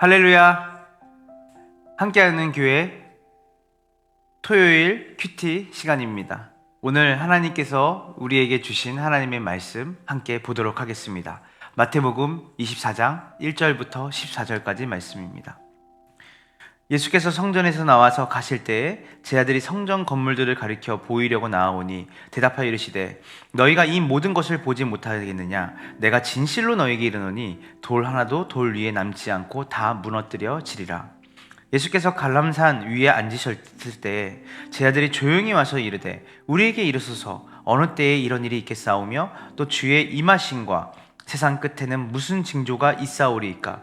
할렐루야. 함께하는 교회 토요일 큐티 시간입니다. 오늘 하나님께서 우리에게 주신 하나님의 말씀 함께 보도록 하겠습니다. 마태복음 24장 1절부터 14절까지 말씀입니다. 예수께서 성전에서 나와서 가실 때에 제 아들이 성전 건물들을 가리켜 보이려고 나아오니 대답하여 이르시되 너희가 이 모든 것을 보지 못하겠느냐? 내가 진실로 너희에게 이르노니 돌 하나도 돌 위에 남지 않고 다 무너뜨려 지리라. 예수께서 갈람산 위에 앉으셨을 때에 제 아들이 조용히 와서 이르되 우리에게 이르소서. 어느 때에 이런 일이 있겠사오며 또 주의 임하심과 세상 끝에는 무슨 징조가 있사오리이까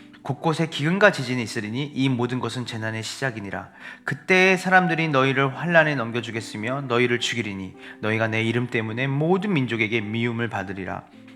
곳곳에 기근과 지진이 있으리니 이 모든 것은 재난의 시작이니라. 그때에 사람들이 너희를 환란에 넘겨주겠으며 너희를 죽이리니 너희가 내 이름 때문에 모든 민족에게 미움을 받으리라.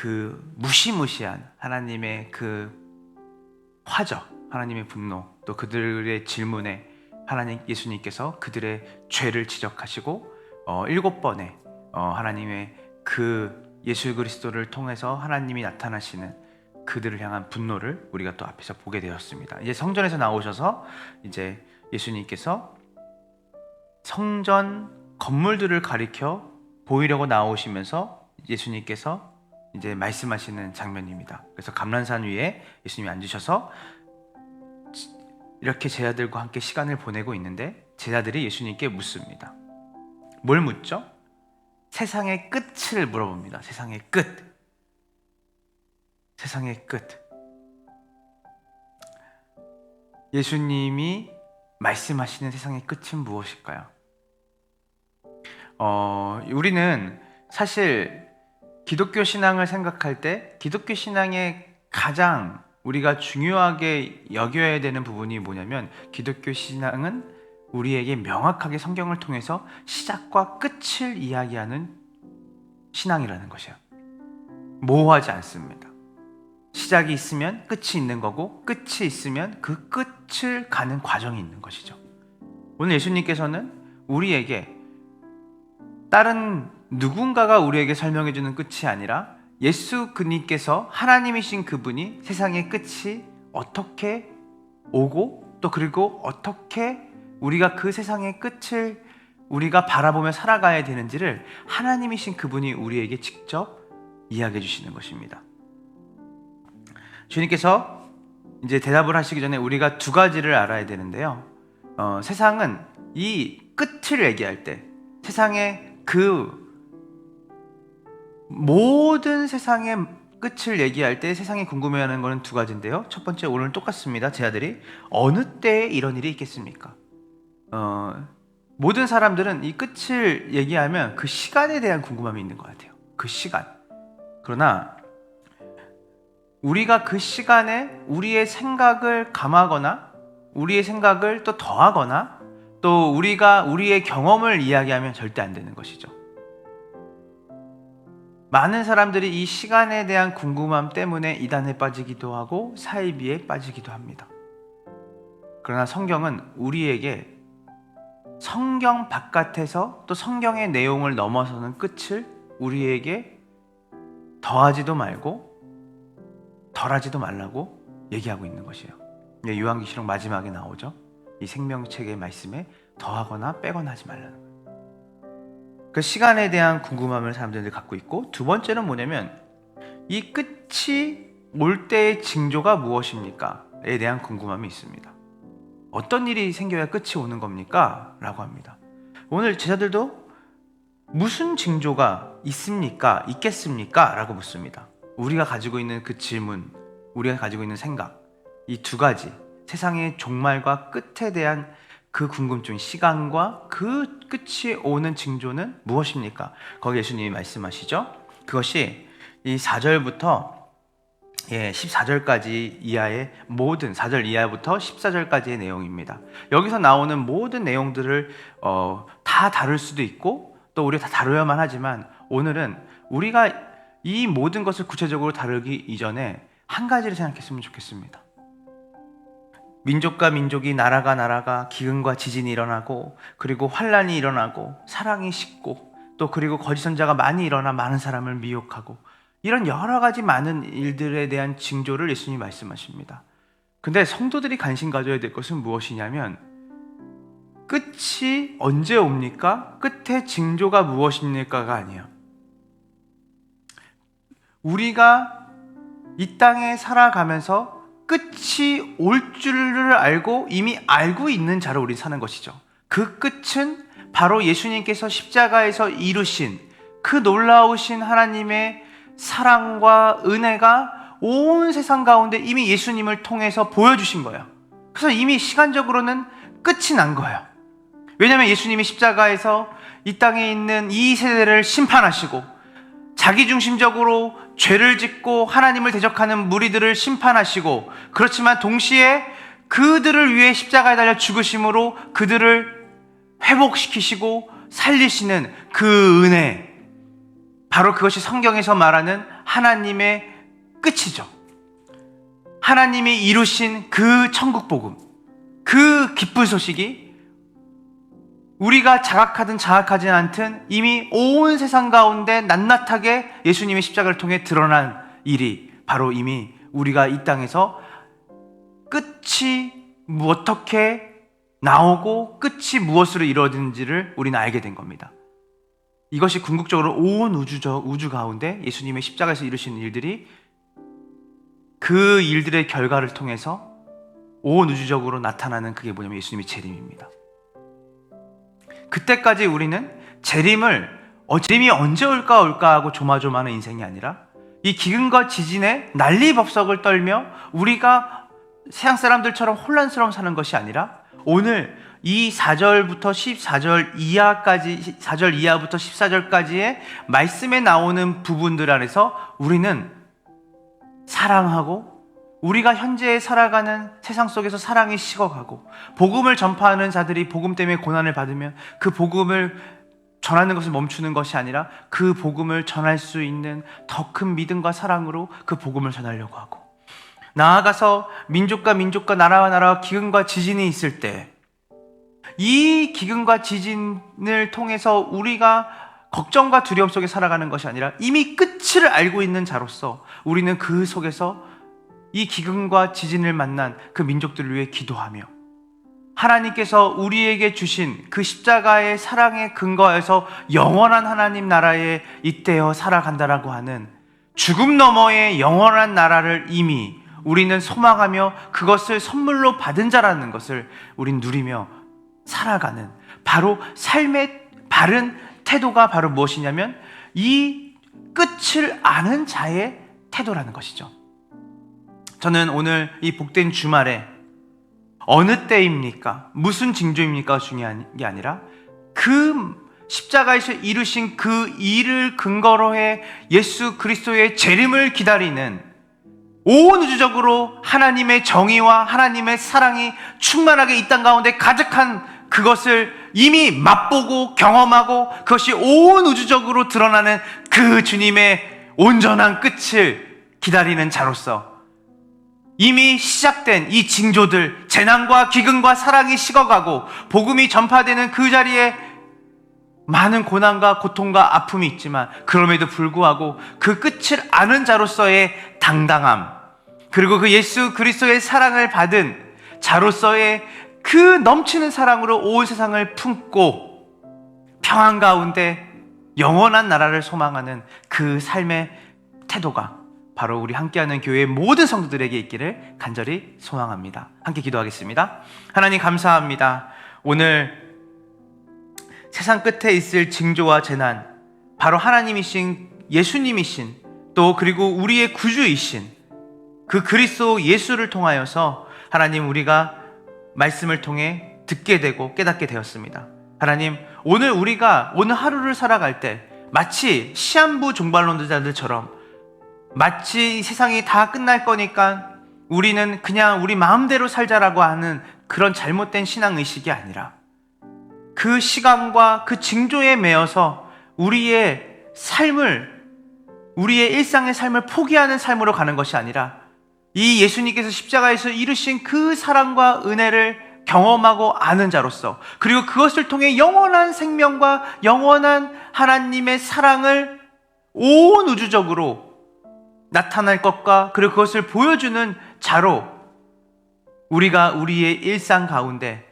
그 무시무시한 하나님의 그 화적, 하나님의 분노, 또 그들의 질문에 하나님 예수님께서 그들의 죄를 지적하시고 어, 일곱 번의 어, 하나님의 그 예수 그리스도를 통해서 하나님이 나타나시는 그들을 향한 분노를 우리가 또 앞에서 보게 되었습니다. 이제 성전에서 나오셔서 이제 예수님께서 성전 건물들을 가리켜 보이려고 나오시면서 예수님께서 이제 말씀하시는 장면입니다. 그래서 감란산 위에 예수님이 앉으셔서 이렇게 제자들과 함께 시간을 보내고 있는데 제자들이 예수님께 묻습니다. 뭘 묻죠? 세상의 끝을 물어봅니다. 세상의 끝. 세상의 끝. 예수님이 말씀하시는 세상의 끝은 무엇일까요? 어, 우리는 사실 기독교 신앙을 생각할 때 기독교 신앙의 가장 우리가 중요하게 여겨야 되는 부분이 뭐냐면 기독교 신앙은 우리에게 명확하게 성경을 통해서 시작과 끝을 이야기하는 신앙이라는 것이에요. 모호하지 않습니다. 시작이 있으면 끝이 있는 거고 끝이 있으면 그 끝을 가는 과정이 있는 것이죠. 오늘 예수님께서는 우리에게 다른 누군가가 우리에게 설명해 주는 끝이 아니라 예수 그님께서 하나님이신 그분이 세상의 끝이 어떻게 오고 또 그리고 어떻게 우리가 그 세상의 끝을 우리가 바라보며 살아가야 되는지를 하나님이신 그분이 우리에게 직접 이야기해 주시는 것입니다. 주님께서 이제 대답을 하시기 전에 우리가 두 가지를 알아야 되는데요. 어, 세상은 이 끝을 얘기할 때 세상의 그 모든 세상의 끝을 얘기할 때 세상이 궁금해하는 것은 두 가지인데요. 첫 번째 오늘 똑같습니다. 제 아들이 어느 때에 이런 일이 있겠습니까? 어, 모든 사람들은 이 끝을 얘기하면 그 시간에 대한 궁금함이 있는 것 같아요. 그 시간. 그러나 우리가 그 시간에 우리의 생각을 감하거나 우리의 생각을 또 더하거나 또 우리가 우리의 경험을 이야기하면 절대 안 되는 것이죠. 많은 사람들이 이 시간에 대한 궁금함 때문에 이단에 빠지기도 하고 사이비에 빠지기도 합니다. 그러나 성경은 우리에게 성경 바깥에서 또 성경의 내용을 넘어서는 끝을 우리에게 더하지도 말고 덜하지도 말라고 얘기하고 있는 것이에요. 요한계시록 마지막에 나오죠. 이 생명책의 말씀에 더하거나 빼거나 하지 말라는 거예요. 그 시간에 대한 궁금함을 사람들이 갖고 있고 두 번째는 뭐냐면 이 끝이 올 때의 징조가 무엇입니까?에 대한 궁금함이 있습니다. 어떤 일이 생겨야 끝이 오는 겁니까? 라고 합니다. 오늘 제자들도 무슨 징조가 있습니까? 있겠습니까? 라고 묻습니다. 우리가 가지고 있는 그 질문, 우리가 가지고 있는 생각, 이 두 가지, 세상의 종말과 끝에 대한 그 궁금증, 시간과 그 끝이 오는 징조는 무엇입니까? 거기 예수님이 말씀하시죠. 그것이 이 4절부터 예, 14절까지 이하의 모든 4절 이하부터 14절까지의 내용입니다. 여기서 나오는 모든 내용들을 어, 다 다룰 수도 있고 또 우리가 다 다루어야만 하지만 오늘은 우리가 이 모든 것을 구체적으로 다루기 이전에 한 가지를 생각했으면 좋겠습니다. 민족과 민족이 나라가 나라가 기근과 지진이 일어나고 그리고 환란이 일어나고 사랑이 식고 또 그리고 거짓 선자가 많이 일어나 많은 사람을 미혹하고 이런 여러 가지 많은 일들에 대한 징조를 예수님이 말씀하십니다. 근데 성도들이 관심 가져야 될 것은 무엇이냐면 끝이 언제 옵니까? 끝의 징조가 무엇입니까가 아니에요. 우리가 이 땅에 살아가면서 끝이 올 줄을 알고 이미 알고 있는 자로 우리 사는 것이죠. 그 끝은 바로 예수님께서 십자가에서 이루신 그 놀라우신 하나님의 사랑과 은혜가 온 세상 가운데 이미 예수님을 통해서 보여주신 거예요. 그래서 이미 시간적으로는 끝이 난 거예요. 왜냐하면 예수님이 십자가에서 이 땅에 있는 이 세대를 심판하시고 자기중심적으로 죄를 짓고 하나님을 대적하는 무리들을 심판하시고 그렇지만 동시에 그들을 위해 십자가에 달려 죽으심으로 그들을 회복시키시고 살리시는 그 은혜 바로 그것이 성경에서 말하는 하나님의 끝이죠. 하나님이 이루신 그 천국 복음, 그 기쁜 소식이 우리가 자각하든 자각하지 않든 이미 온 세상 가운데 낱낱하게 예수님의 십자가를 통해 드러난 일이 바로 이미 우리가 이 땅에서 끝이 어떻게 나오고 끝이 무엇으로 이루어지는지를 우리는 알게 된 겁니다. 이것이 궁극적으로 온 우주적 우주 가운데 예수님의 십자가에서 이루신 일들이 그 일들의 결과를 통해서 온 우주적으로 나타나는 그게 뭐냐면 예수님의 재림입니다. 그때까지 우리는 재림을 어, 재림이 언제 올까 올까 하고 조마조마하는 인생이 아니라 이 기근과 지진에 난리법석을 떨며 우리가 세상 사람들처럼 혼란스러움 사는 것이 아니라 오늘 이 4절부터 14절 이하까지 4절 이하부터 14절까지의 말씀에 나오는 부분들 안에서 우리는 사랑하고 우리가 현재 살아가는 세상 속에서 사랑이 식어가고 복음을 전파하는 자들이 복음 때문에 고난을 받으면 그 복음을 전하는 것을 멈추는 것이 아니라 그 복음을 전할 수 있는 더 큰 믿음과 사랑으로 그 복음을 전하려고 하고 나아가서 민족과 민족과 나라와 나라와 기근과 지진이 있을 때 이 기근과 지진을 통해서 우리가 걱정과 두려움 속에 살아가는 것이 아니라 이미 끝을 알고 있는 자로서 우리는 그 속에서 이 기근과 지진을 만난 그 민족들을 위해 기도하며 하나님께서 우리에게 주신 그 십자가의 사랑의 근거에서 영원한 하나님 나라에 잇대어 살아간다라고 하는 죽음 너머의 영원한 나라를 이미 우리는 소망하며 그것을 선물로 받은 자라는 것을 우린 누리며 살아가는 바로 삶의 바른 태도가 바로 무엇이냐면 이 끝을 아는 자의 태도라는 것이죠. 저는 오늘 이 복된 주말에 어느 때입니까? 무슨 징조입니까? 중요한 게 아니라 그 십자가에서 이루신 그 일을 근거로 해 예수 그리스도의 재림을 기다리는 온 우주적으로 하나님의 정의와 하나님의 사랑이 충만하게 이 땅 가운데 가득한 그것을 이미 맛보고 경험하고 그것이 온 우주적으로 드러나는 그 주님의 온전한 끝을 기다리는 자로서 이미 시작된 이 징조들, 재난과 기근과 사랑이 식어가고 복음이 전파되는 그 자리에 많은 고난과 고통과 아픔이 있지만 그럼에도 불구하고 그 끝을 아는 자로서의 당당함, 그리고 그 예수 그리스도의 사랑을 받은 자로서의 그 넘치는 사랑으로 온 세상을 품고 평안 가운데 영원한 나라를 소망하는 그 삶의 태도가 바로 우리 함께하는 교회 모든 성도들에게 있기를 간절히 소망합니다. 함께 기도하겠습니다. 하나님 감사합니다. 오늘 세상 끝에 있을 징조와 재난, 바로 하나님이신 예수님이신 또 그리고 우리의 구주이신 그 그리스도 예수를 통하여서 하나님 우리가 말씀을 통해 듣게 되고 깨닫게 되었습니다. 하나님, 오늘 우리가 오늘 하루를 살아갈 때 마치 시한부 종발론자들처럼 마치 세상이 다 끝날 거니까 우리는 그냥 우리 마음대로 살자라고 하는 그런 잘못된 신앙 의식이 아니라 그 시간과 그 징조에 매여서 우리의 삶을 우리의 일상의 삶을 포기하는 삶으로 가는 것이 아니라 이 예수님께서 십자가에서 이루신 그 사랑과 은혜를 경험하고 아는 자로서 그리고 그것을 통해 영원한 생명과 영원한 하나님의 사랑을 온 우주적으로 나타날 것과 그리고 그것을 보여주는 자로 우리가 우리의 일상 가운데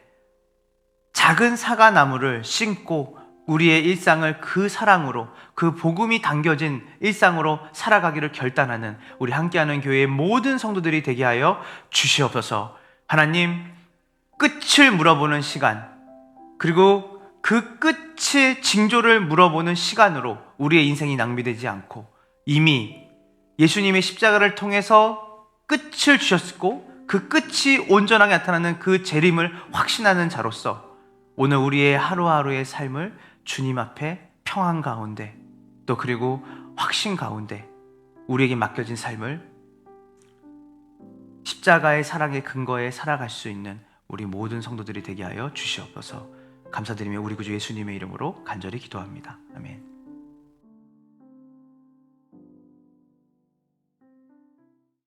작은 사과나무를 심고 우리의 일상을 그 사랑으로 그 복음이 담겨진 일상으로 살아가기를 결단하는 우리 함께하는 교회의 모든 성도들이 되게 하여 주시옵소서. 하나님 끝을 물어보는 시간 그리고 그 끝의 징조를 물어보는 시간으로 우리의 인생이 낭비되지 않고 이미 예수님의 십자가를 통해서 끝을 주셨고 그 끝이 온전하게 나타나는 그 재림을 확신하는 자로서 오늘 우리의 하루하루의 삶을 주님 앞에 평안 가운데 또 그리고 확신 가운데 우리에게 맡겨진 삶을 십자가의 사랑의 근거에 살아갈 수 있는 우리 모든 성도들이 되게 하여 주시옵소서. 감사드리며 우리 구주 예수님의 이름으로 간절히 기도합니다. 아멘.